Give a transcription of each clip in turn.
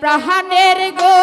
প্রাহানের গো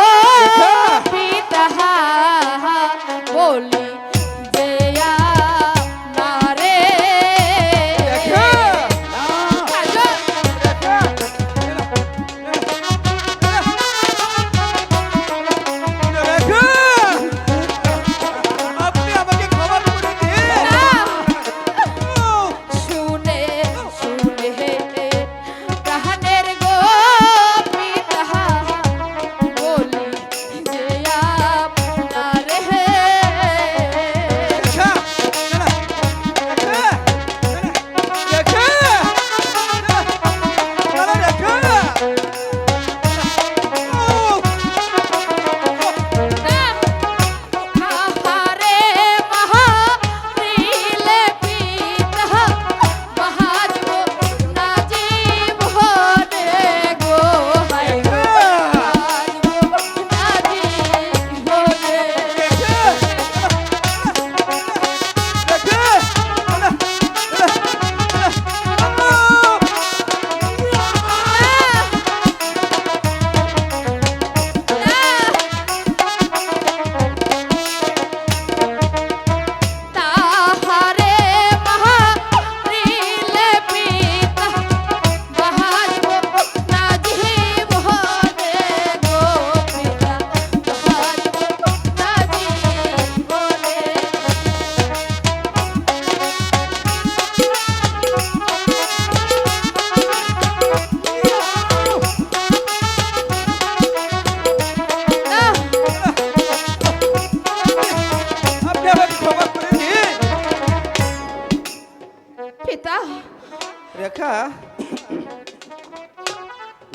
রেখা।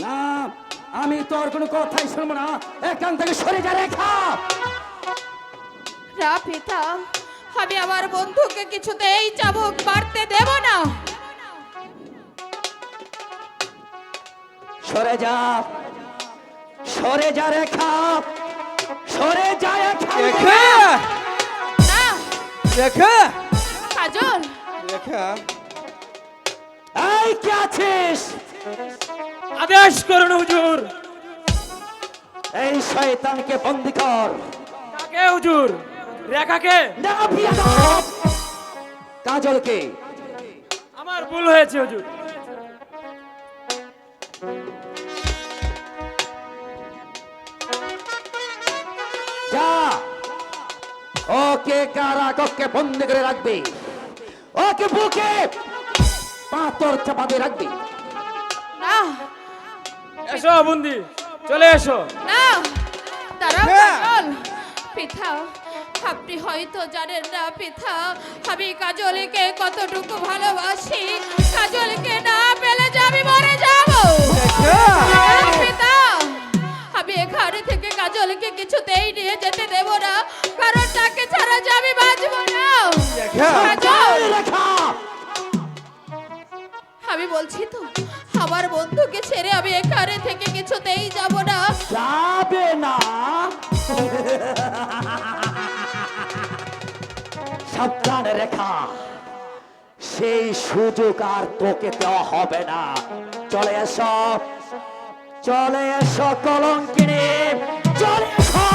না আমি তোর কোনো কথাই শুনব না। এখান থেকে সরে যা রেখা। রা পিতা আমি আমার বন্ধুকে কিছুতেই চাবুক মারতে দেব না। সরে যা সরে যা রেখা। সরে যা। রেখা। রেখা! কাজল রেখা! এই কে আছিস? আদেশ করুন হুজুর। এই শয়তানকে বন্দি কর। কাকে হুজুর? রেখাকে! কাজলকে। আমার ভুল হয়েছে হুজুর। যা। ওকে কারাককে বন্দি করে রাখবি। ওকে বুকে পাথর চাপা দিয়ে রাখবি। না। এসো বন্দি চলে এসো। না। দাঁড়াও হ্যাঁ। কাজল পিতা আপনি হয়তো জানেন না পিতা আমি কাজলকে কতটুকু ভালোবাসি। কাজলকে না আমি বলছি তো, আমার বন্ধুকে ছেড়ে আমি এখানে থেকে কিছুতেই যাব না। যাবে না। সাবধানে রেখা। সেই সুযোগ আর তোকে দেওয়া হবে না। চলে এসো। চলে এসো কলঙ্কিনী। চলে এসো।